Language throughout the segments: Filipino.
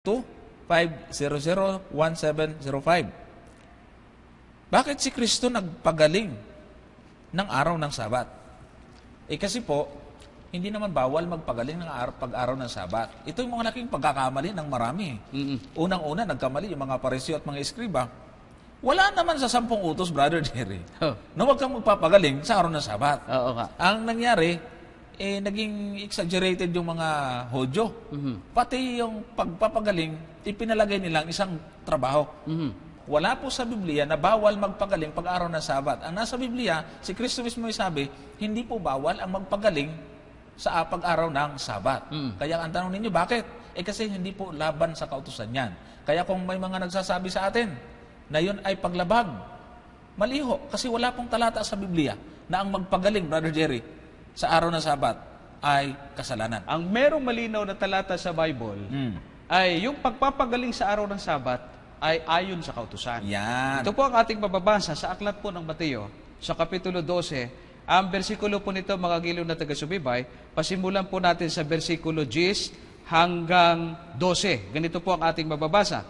500-1705. Bakit si Kristo nagpagaling ng araw ng Sabat? Eh kasi po, hindi naman bawal magpagaling ng araw, pag-araw ng Sabat. Ito yung mga laking pagkakamali ng marami. Unang-una, nagkamali yung mga paresyo at mga eskriba. Wala naman sa sampung utos, Brother Jerry. Oh. Na huwag kang magpapagaling sa araw ng Sabat. Oo nga. Ang nangyari, eh, naging exaggerated yung mga hodyo. Pati yung pagpapagaling, ipinalagay nilang isang trabaho. Wala po sa Biblia na bawal magpagaling pag araw ng Sabat. Ang nasa Biblia, si Kristo mismo ay sabi, hindi po bawal ang magpagaling sa pag-araw ng Sabat. Kaya ang tanong ninyo, bakit? Eh kasi hindi po laban sa kautusan yan. Kaya kung may mga nagsasabi sa atin na yun ay paglabag, maliho. Kasi wala pong talata sa Biblia na ang magpagaling, Brother Jerry, sa araw ng Sabat ay kasalanan. Ang merong malinaw na talata sa Bible Mm. ay yung pagpapagaling sa araw ng Sabat ay ayon sa kautusan. Yan. Ito po ang ating mababasa sa aklat po ng Mateo, sa Kapitulo 12. Ang bersikulo po nito, mga giliw na taga-subibay, pasimulan po natin sa bersikulo 10 hanggang 12. Ganito po ang ating mababasa.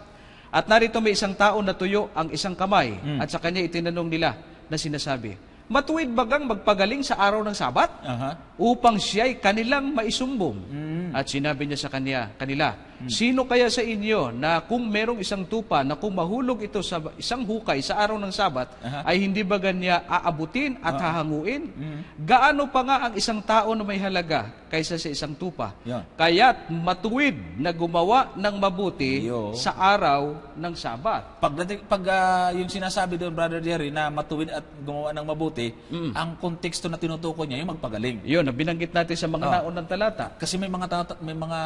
At narito may isang tao na tuyo ang isang kamay, at sa kanya itinanong nila na sinasabi, Matuwid bagang magpagaling sa araw ng Sabat? Aha. upang siya'y kanilang maisumbong. Mm. At sinabi niya sa kanya, kanila, sino kaya sa inyo na kung merong isang tupa na kung mahulog ito sa isang hukay sa araw ng Sabat, Aha. ay hindi ba niya aabutin at hahanguin? Mm. Gaano pa nga ang isang tao na may halaga kaysa sa isang tupa? Yan. Kaya't matuwid na gumawa ng mabuti Yo. sa araw ng Sabat. Pagdating, pag ah, yung sinasabi doon, Brother Jerry, na matuwid at gumawa ng mabuti, ang konteksto na tinutukoy niya yung magpagaling. Yun, na binanggit natin sa mga Ah. naunang talata. Kasi may mga tata- may mga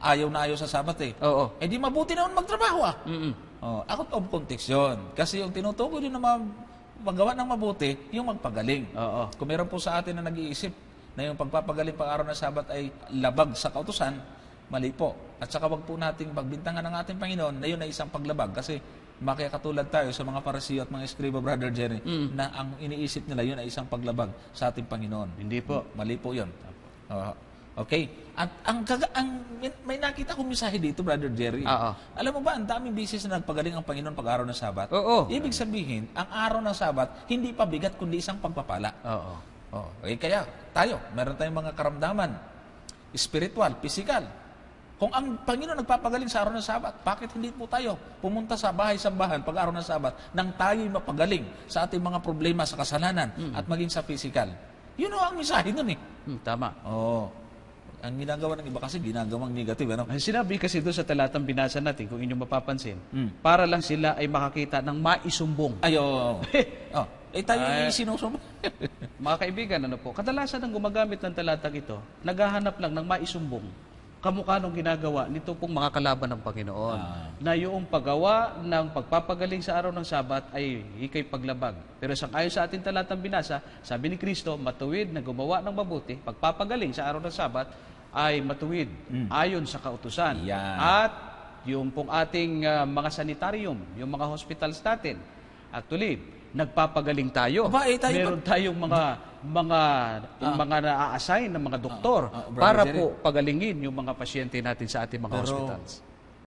ayaw na ayaw sa Sabat eh. Oo. Eh di mabuti naman magtrabaho ah. Mm-mm. Oh, out of context yun. Kasi yung tinutukoy din na ma- magawa ng mabuti, yung magpagaling. Oo. Kung meron po sa atin na nag-iisip na yung pagpapagaling pag araw ng Sabat ay labag sa kautusan, mali po. At saka wag po nating pagbintangan ng ating Panginoon na yun ay isang paglabag. Kasi makikatulad tayo sa mga parasiyo at mga eskriba, Brother Jerry, na ang iniisip nila yun ay isang paglabag sa ating Panginoon. Hindi po. Mali po yun. Oo. Okay. At ang, kaga, ang may, nakita ko mensahe dito, Brother Jerry. Oo. Alam mo ba, ang daming bisis na nagpagaling ang Panginoon pag araw ng Sabat? Oo. Ibig sabihin, ang araw ng Sabat, hindi pa bigat kundi isang pagpapala. Oo. Oh, eh kaya tayo, meron tayong mga karamdaman, spiritual, physical. Kung ang Panginoon nagpapagaling sa araw ng Sabat, bakit hindi po tayo pumunta sa bahay-sambahan pag araw ng Sabat nang tayo'y mapagaling sa ating mga problema sa kasalanan at maging sa physical? Yun o ang mensahe nun eh. Hmm, tama. Oo. Ang ginagawa ng iba kasi ginagawang negative, ano? Ang Sinabi kasi doon sa talatang binasa natin, kung inyong mapapansin, Mm. para lang sila ay makakita ng maisumbong. Ay, oo. oh, eh tayo Ay. yung sinusumba. Mga kaibigan, ano po, kadalasan ng gumagamit ng talatang ito, naghahanap lang ng maisumbong kamukha nung ginagawa nito pong mga kalaban ng Panginoon. Ah. Na yung paggawa ng pagpapagaling sa araw ng Sabat ay ikay paglabag. Pero sang ayon sa ating talatang binasa, sabi ni Kristo, matuwid na gumawa ng mabuti, pagpapagaling sa araw ng Sabat ay matuwid ayon sa kautusan. Yan. At yung pong ating ah, mga sanitarium, yung mga hospitals natin, actually, nagpapagaling tayo. Aba, eh, tayo Meron tayong mga mga mga na-assign ng mga doktor Ah, ah, Brother para po pagalingin yung mga pasyente natin sa ating mga Pero hospitals.